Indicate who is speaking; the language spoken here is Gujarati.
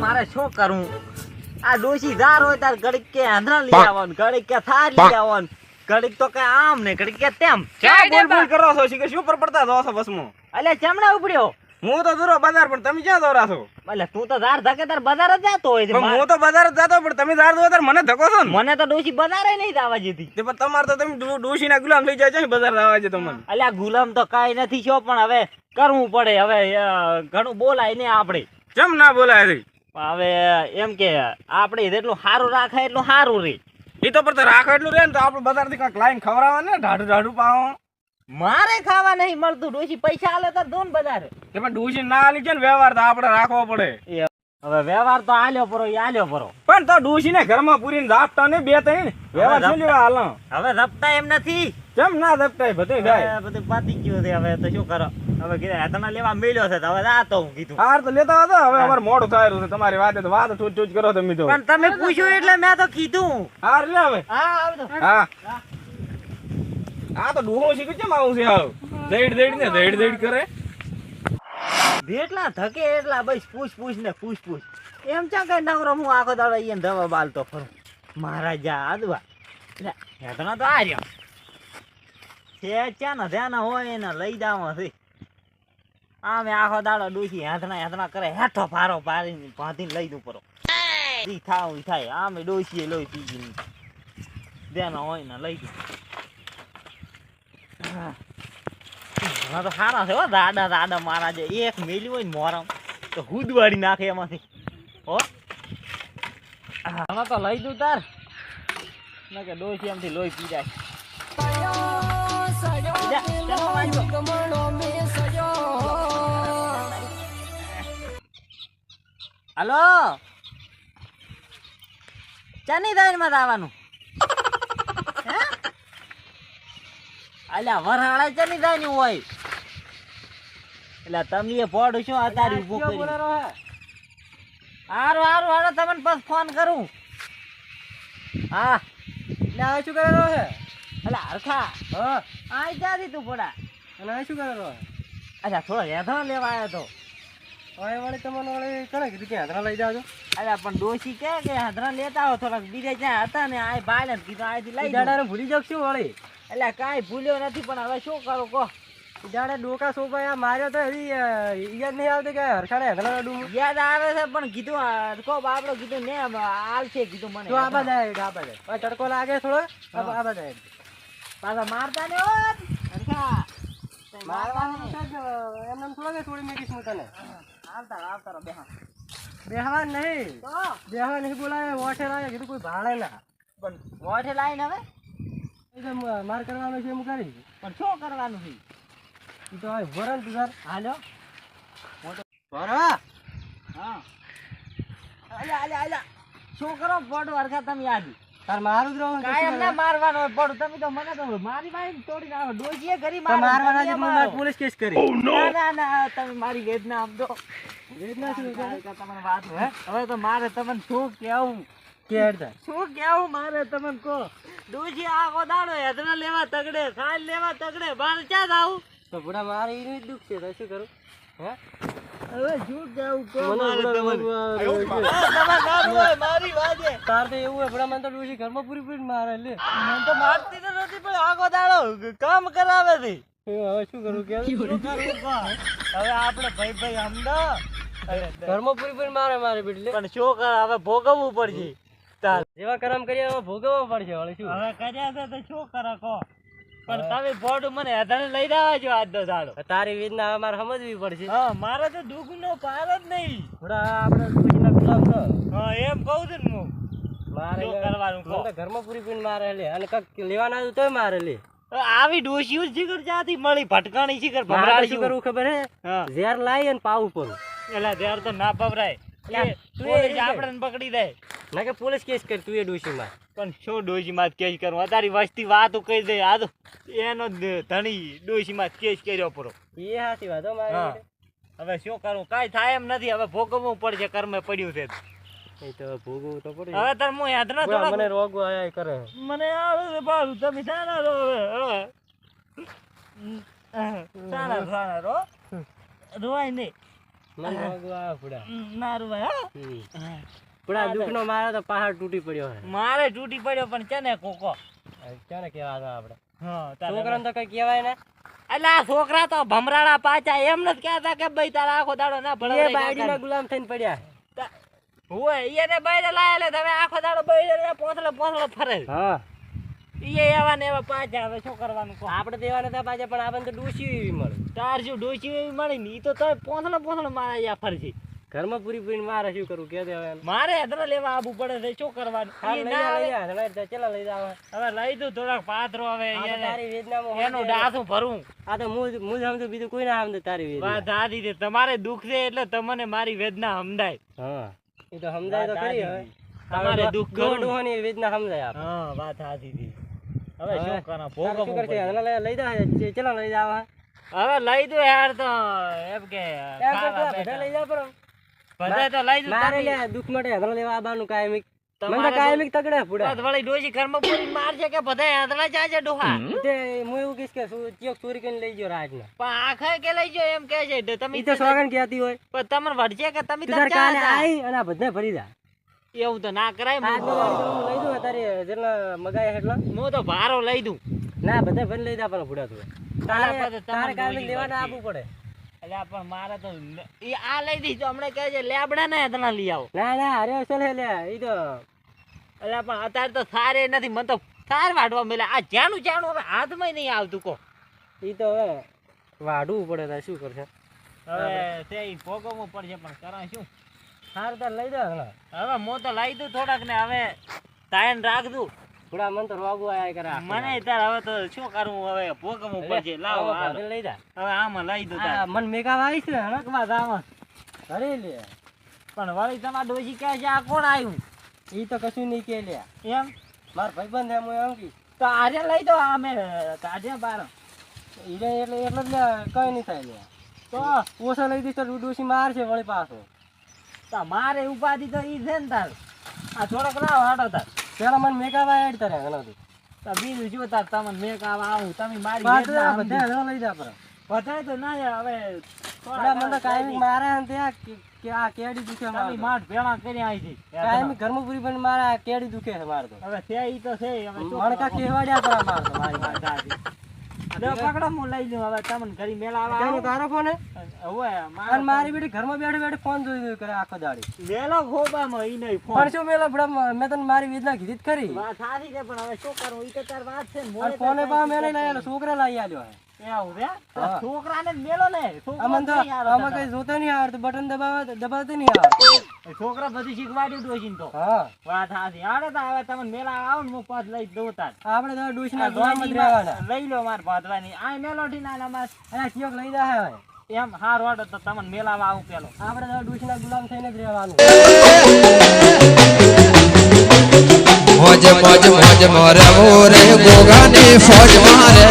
Speaker 1: મારે શું કરું? આ ડોસી ધાર હોય તાર ઘડીક કે આંધળા લઈ આવવાનું ઘડીક કે થાર લઈ આવવાનું ઘડીક તો કે આમ ને ઘડીક કે તેમ.
Speaker 2: ક્યાં બોલ બોલ કરો છો? કે શું પર પડતા છો છો બસમાં?
Speaker 1: અલ્યા ચમડા ઉપડ્યો.
Speaker 2: હું તો દૂરો બજાર પણ તમે ક્યાં દોરા છો?
Speaker 1: એટલે તું તો ધાર ધકે તાર બજાર જ જાતો હોય
Speaker 2: પણ હું તો બજાર જ જતો પણ તમે ધાર દો તાર મને ધકો છો
Speaker 1: મને તો ડોશી બજારે નહીં જવા જતી.
Speaker 2: તે પણ તમાર તો તમે ડોશી ના ગુલામ થઈ જાય છે બજાર આવવા છે તમને
Speaker 1: અલ્યા ગુલામ તો કાંઈ નથી છો પણ હવે કરવું પડે હવે ઘણું બોલાય ને આપણે
Speaker 2: કેમ ના બોલાય
Speaker 1: રે? હવે એમ કે આપણે જેટલું સારું રાખે એટલું સારું રે.
Speaker 2: એ તો પણ રાખો એટલું રે ને તો આપણે બજારથી કાંઈક લાઈન ખવડાવવા ને ઢાઢું ઢાઢું પાવો
Speaker 1: મારે ખાવા નહીં મળતું ડોશી પૈસા આલે તો દોન બજારે
Speaker 2: કે પણ ડોશી ના આલી છે ને વ્યવહાર તો આપણે રાખવો પડે.
Speaker 1: હવે વ્યવહાર તો આલ્યો પરો ઈ આલ્યો પરો.
Speaker 2: પણ તો ડોશીને ઘરમાં પૂરીને રાખતા ને બે ત્રણ. વ્યવહાર શું લેવા હાલ?
Speaker 1: હવે રપતા એમ નથી.
Speaker 2: કેમ ના દપટાય બધું થાય
Speaker 1: બધું પાતી ગયું છે હવે તો શું કરો? હવે કીધું તમે લેવા મેળ્યો છે હવે જાતો હું કીધું.
Speaker 2: હાર તો લેતા હતો હવે અમારે મોડું થાય છે તમારી વાતે તો વાત ટૂચ ટૂચ કરો તમે તો.
Speaker 1: પણ તમે પૂછ્યું એટલે મેં તો કીધું.
Speaker 2: હાર લે હવે.
Speaker 1: હા આવજો.
Speaker 2: હા. આ તો ડોહો છે, કેમ આવું છે આવ દેડ દેડ ને દેડ દેડ કરે.
Speaker 1: જેટલા ધકે એટલા બસ પૂછ પૂછ ને પૂછ પૂછ. એમ ચા કઈ નવરો, હું આખો દાડો અહીંયા દવા બાલતો ફરું. મહારાજા આદવા હેતના તો આ રહ્યો. છે ચાના ધ્યાના હોય એને લઈ જાવા છે. આમે આખો દાડો ડૂસી હેતના હેતના કરે, હેઠો ફારો પારીને ભાંધીને લઈ દઉં પરો ઈ થાવ, ઈ થાય. આમે ડોસીએ લોહી પી ગઈ ધ્યાના હોય ને લઈ દઉં હા. હા તો સારા છે હો દાડા મારા જે, એક મેલી હોય ને મોરમ, તો હુદવાડી નાખે એમાંથી. હો. આમાં તો લઈ દઉં તાર. ના કે ડોસી એમથી લોહી પી જાય હલો? ચાની દાઈનમાં આવવાનું? અલ્યા વરાળા ચાની દાઈની હોય. એટલે તમે પોડ શું તારી ઊભું કરી? હારું હારું હાલો તમને બસ ફોન કરું. હા.
Speaker 2: એટલે આ શું કરેલો છે
Speaker 1: અલા હરખા.
Speaker 2: હા.
Speaker 1: આઈ જાતી તું પોડા
Speaker 2: અને આ શું કરેલો
Speaker 1: અચ્છા થોડો હેઠો લેવા આવ્યો તો.
Speaker 2: હવે વળી તમને વળી કણે કીધું કે હાથમાં લઈ જાજો?
Speaker 1: અલ્યા પણ ડોશી કે કે હાથરા લેતા આવો થોડાક બીજા જ્યાં હતા ને આ બાય ને કીધું આથી લઈ
Speaker 2: જાડા ભૂલી જાવ શું વળી?
Speaker 1: અલ્યા કાંઈ ભૂલ્યો નથી પણ હવે શું કરો કહો.
Speaker 2: જાણે ડોકા સોપાયા માર્યો તો હજી યાદ નહીં આવતી કે હરખાડે હાથમાં ડૂમ
Speaker 1: યાદ આવે છે પણ કીધું આ કો બાપડો કીધું ને આવશે કીધું મને.
Speaker 2: તો આબા જાય આબા જાય તડકો લાગે થોડો? આબા જાય
Speaker 1: પાછા મારતા ને હરખા. મારવા
Speaker 2: મારવાનું એમને એમ થોડો કે થોડી મેકીશ હું તને.
Speaker 1: આવતા આવતા બેહા.
Speaker 2: બેહવા નહીં. બેહવા નહીં બોલાય વોઠે લાગે કીધું કોઈ ભાડે ના.
Speaker 1: પણ વોઠે લાઈને હવે?
Speaker 2: મ- માર કરવાનો છે એમ કરી.
Speaker 1: પણ શું કરવાનું છે?
Speaker 2: ઈ તો વરણ તું સર
Speaker 1: હાલો હા. શું કરો? તમે યાદ
Speaker 2: તાર મારું જ રહું
Speaker 1: કાયમ ના મારવાનો હોય તમે તો મને તો મારી મારી તોડી નાખો. ડોજીએ કરી
Speaker 2: તો મારવાના છે
Speaker 1: મારો.
Speaker 2: પોલીસ કેસ કરી.
Speaker 1: ના ના ના તમે મારી વેદના આપજો
Speaker 2: વેદના શું છે?
Speaker 1: વાત હવે તો મારે તમને શું કેવું?
Speaker 2: કે હેડતા
Speaker 1: શું કેવું મારે તમને કહો? ડોજી આખો દાડો હેદના લેવા તગડે ખાલ લેવા તગડે બાર ચા આવું
Speaker 2: તો બુડા મારે એનું જ દુઃખ છે તો શું કરું? હે?
Speaker 1: હવે શું કેવું કહો? મારે મારી વાજે.
Speaker 2: તાર તો એવું હે બુડા મને તો ડોશી ઘરમાં પૂરી પૂરી મારે લે.
Speaker 1: મને તો મારતી તો નથી પણ આખો દાડો કામ કરાવે
Speaker 2: થી હવે શું કરું કે?
Speaker 1: હવે આપણે ભાઈ ભાઈ સમજો
Speaker 2: ઘરમાં પૂરી પૂરી મારે મારે બીડલે
Speaker 1: પણ શું કર હવે ભોગવવું પડશે. તાર.
Speaker 2: જેવા કરમ કર્યા એવા ભોગવવા પડશે વળી શું?
Speaker 1: હવે કર્યા છે તો શું કરે કો? પણ તમે બોર્ડ મને હેઠળ લઈ રહ્યા છો આજનો દાડો.
Speaker 2: તારી વેદના હવે મારે સમજવી પડશે.
Speaker 1: હા મારે તો દુઃખ નો પાર જ નહીં.
Speaker 2: થોડા આપણે ડોશીના ગુલામ છો.
Speaker 1: હા એમ કહું છું ને હું.
Speaker 2: મારે
Speaker 1: શું કરવાનું કહો?
Speaker 2: તો ઘરમાં પૂરી પૂરી મારે લે. અને કક લેવાના તોય મારે લે.
Speaker 1: આવી ડોશીઓ જ જીગર જાતી મળી? ભટકાણી
Speaker 2: જીગર
Speaker 1: ભમરાળી
Speaker 2: શું કરવું ખબર હે? ઝેર લાવી અને પાવું પડું
Speaker 1: એટલે ઝેર તો ના પવરાય
Speaker 2: યાર, તું
Speaker 1: આપણે પકડી દે.
Speaker 2: ના કે પોલીસ કેસ કરી તું એ ડોશીમાં.
Speaker 1: પણ શું ડોશીમાં કેસ કરવું? તારી વસ્તી વાતો કહી દે. આ તો એનો ધણી ડોશીમાં કેસ કર્યો પૂરો.
Speaker 2: એ સાચી વાત
Speaker 1: હવે શું કરવું કાંઈ થાય એમ નથી. હવે ભોગવવું પડશે. કર્મે પડ્યું છે
Speaker 2: એ તો ભોગવવું તો પડે.
Speaker 1: હવે તાર હું યાદ ના થોડા
Speaker 2: મને રોગ આયા કરે
Speaker 1: મને આવે છે બારું તમે હવે. રોવાય નહીં.
Speaker 3: મન રોગો આવે પુડા
Speaker 1: નારું ભાઈ હો.
Speaker 3: હમ. આ દુઃખનો મારે તો પહાડ તૂટી પડ્યો હે
Speaker 1: મારે તૂટી પડ્યો પણ છે ને કોકો?
Speaker 3: છે ને કેવા આપણે? છોકરાને તો કઈ કહેવાય ને?
Speaker 1: એટલે આ છોકરા તો ભમરાડા પાછા એમ નથી કહેતા કે ભાઈ તારા આખો દાડો ના
Speaker 3: એ
Speaker 1: ભળે
Speaker 3: બાયડીના ગુલામ થઈને પડ્યા
Speaker 1: હોય એને બૈરે લાયેલે તમે આખો દાડો બૈરે પોથલે પોથલે ફરે.
Speaker 3: હા.
Speaker 1: ઈએ એવા ને એવા પાછા હવે શું કરવાનું કહો?
Speaker 3: આપણે નતા પાછા પણ આપણને તો ડૂસી મળે.
Speaker 1: તાર શું ડોસી મળે ને? ઈ તો તો પોથલે પોથલે મારા યા ફરશે.
Speaker 3: ઘરમાં પૂરી પૂરી મારે શું કરવું? કે
Speaker 1: મારે હદરા લેવા આબુ પડે છે શું કરવાનું? ચેલા
Speaker 3: લઈ
Speaker 1: આવે.
Speaker 3: જાવ
Speaker 1: હવે લઈ દઉં થોડાક પાથરો હવે
Speaker 3: તારી વેદનામાં
Speaker 1: એનું ડાસું ભરું.
Speaker 3: આ તો હું હું સમજુ બીજું કોઈ ના સમજે તારી વેદના.
Speaker 1: દાદી તમારે દુઃખ છે એટલે તમને મારી વેદના સમજાય.
Speaker 3: હા. એ તો સમજાય તો ખરી હવે.
Speaker 1: તમારે દુઃખ કરું
Speaker 3: વેદના સમજાય આપણે
Speaker 1: હા વાત સાચી છે. હવે શું કરા ભોગ
Speaker 3: શું કરશે. લઈ- જાવ ચેલા લઈ જાવ
Speaker 1: હવે લઈ દો યાર તો. એમ કે
Speaker 3: બધા લઈ જાવ
Speaker 1: બધાય તો લઈ
Speaker 3: મારે લે દુઃખ માટે હમણાં લેવા આવવાનું કાયમિક. મને
Speaker 1: તમારે
Speaker 3: તો કાયમિક તગડે પુડા
Speaker 1: તો વળી ડોશી ઘરમાં પૂરી મારશે કે બધાય આંધળા જાજે ડોહા.
Speaker 3: તે હું એવું કહીશ કે શું ચોરી કરીને લઈ ગયો રાજના.
Speaker 1: પણ આખે કે લઈ જાઓ એમ કહે છે. તમે
Speaker 3: તો સોગન કહેતી હોય.
Speaker 1: પણ તમને વળશે કે તમે
Speaker 3: તાર
Speaker 1: તાર
Speaker 3: કાલે
Speaker 1: ચા?
Speaker 3: અને આ બધા ભરી જા.
Speaker 1: એવું તો ના કરાય હું
Speaker 3: લઈ દઉં તારે જેટલા મગાય એટલા.
Speaker 1: હું તો ભારો લઈ દઉં.
Speaker 3: ના બધા ભરી લઈ દે પણ ભૂડા તું.
Speaker 1: તારા ડોશી
Speaker 3: લેવાના આપવું પડે.
Speaker 1: એટલે પણ મારે તો એ આ લઈ તો હમણાં કહે છે લેબડા ને તને લઈ આવો.
Speaker 3: ના ના અરે અસલ લે એ તો
Speaker 1: એટલે પણ અત્યારે તો સારે નથી મને તો સાર વાઢવા મળે આ જાનું જાનું હવે હાથમાં નહીં આવતું કો
Speaker 3: ઈ તો હવે વાઢવું પડે તારે શું કરશે?
Speaker 1: હવે તે ભોગવવું પડશે પણ કરા શું?
Speaker 3: સારું તો લઈ દો હવે
Speaker 1: હવે હું તો લઈ દઉં થોડાક ને હવે તાયન રાખ દઉં
Speaker 3: થોડા મન તો રોગું આયા કરે
Speaker 1: મને તાર હવે તો શું કરવું હવે ભોગવવું પડશે લાવો હાલો.
Speaker 3: લઈ જા.
Speaker 1: હવે આમાં લઈ દો તાર.
Speaker 3: આ મન મેગા વાઈ છે
Speaker 1: બસ આમાં.
Speaker 3: ઘરે લે.
Speaker 1: પણ વળી તમાર ડોશી કહે છે આ કોણ આવ્યું
Speaker 3: ઈ તો કશું નહીં કે લે
Speaker 1: એમ?
Speaker 3: માર ભાઈબંધ એમ એમ કી
Speaker 1: તો આજે લઈ દો અમે કાઢ્યા બાર.
Speaker 3: ઈને એટલે એટલે જ કઈ નહીં થાય લે
Speaker 1: તો
Speaker 3: ઓછા લઈ દઈશ તો ડોશી મારશે વળી પાછો.
Speaker 1: મારે ઉપાધિ તો ઈ છે ને તાર. આ થોડોક લાવ હાડો તાર.
Speaker 3: પેલા મને મેઘા એડ કરે ઘણો
Speaker 1: તો બીજું જો તાર તમને મેં કામ આવું તમે મારી
Speaker 3: બધા. લઈ જા પર.
Speaker 1: બધાય તો ના હવે
Speaker 3: થોડા મને તો મારે ત્યાં કે- આ કેડી દુખે મારે
Speaker 1: માઠ ભેળા કરી આવી છે.
Speaker 3: કાયમિક ઘરમાં પૂરી પણ મારે કેડી દુખે છે મારે તો.
Speaker 1: હવે છે ઈ તો છે હવે
Speaker 3: મણકા કેવાડ્યા પર મારે તો. મારી.
Speaker 1: લો પકડો હું લઈ લઉં હવે તમને. ઘરી મેળાવા
Speaker 3: તેનો તારો ફોન
Speaker 1: હવે
Speaker 3: અને
Speaker 1: મારી
Speaker 3: બેટી ઘરમાં બેઠે બેઠે ફોન જોઈ જોઈ કરે આખો દાડી.
Speaker 1: મેલો ખોબામાં ઈ નહીં ફોન
Speaker 3: શું મેલા બડા મેં તને મારી વેદના કીધી જ
Speaker 1: વાત સાચી છે પણ હવે શું કરવું ઈ તો તાર વાત છે ને
Speaker 3: ફોને પા
Speaker 1: કાંઈ
Speaker 3: લઈ
Speaker 1: કીધું
Speaker 3: છોકરા લઈ હા.
Speaker 1: છોકરાને મેલો ને
Speaker 3: અમન તો આમાં કઈ જોતો નહીં આવડતું બટન દબાવવા દબાવતું નહીં આવડતું.
Speaker 1: છોકરા બધું શીખવાડ્યું ડોશીને તો
Speaker 3: હા
Speaker 1: વાત તો હવે મેલા આવો ને હું પાછ લઈ જ દઉં તાર
Speaker 3: આપણે તો ડોશીના
Speaker 1: આ
Speaker 3: જ રહેવાના
Speaker 1: લઈ લો માર ભાદવાની આ મેલોઠી ના
Speaker 3: અને લઈ દે હવે
Speaker 1: એમ હાર વાડો તો તમને મેલાવા આવું પેલો
Speaker 3: આપણે તો ડોશીના ગુલામ થઈને જ રહેવાનું
Speaker 4: મોજ મોજ મોજ મોરે મોરે ગોગાની ફોજ મારે